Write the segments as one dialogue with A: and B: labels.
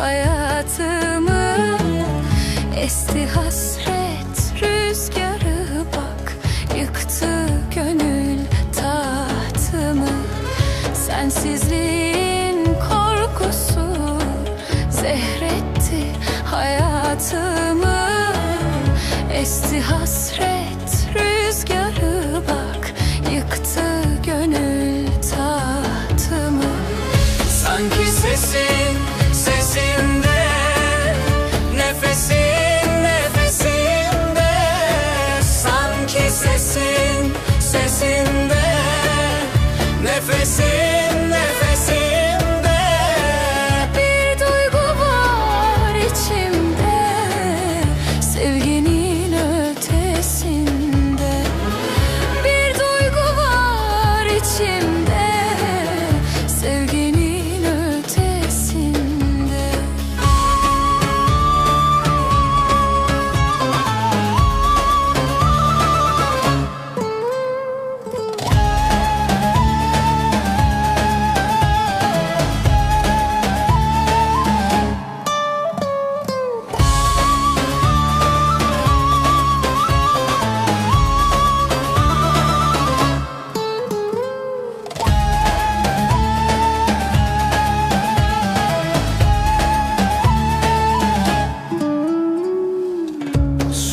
A: hayatımı. Esti hasret rüzgarı bak. Yıktı gönül tahtımı. Sensizliğin korkusu Zehretti hayatımı. Esti hasret rüzgarı bak. Yıktı gönül tahtımı.
B: Sanki sesin Sanki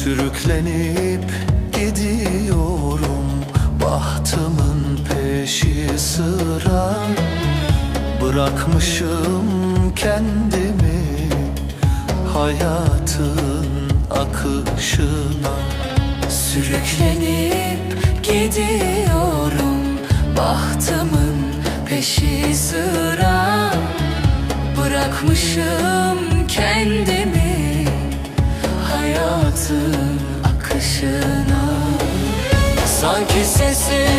C: Sürüklenip gidiyorum. Bahtımın peşi sıra. Bırakmışım kendimi Hayatın akışına.
A: Sürüklenip gidiyorum. Bahtımın peşi sıra. Bırakmışım kendimi Hayatın akışına.
B: Sanki sesin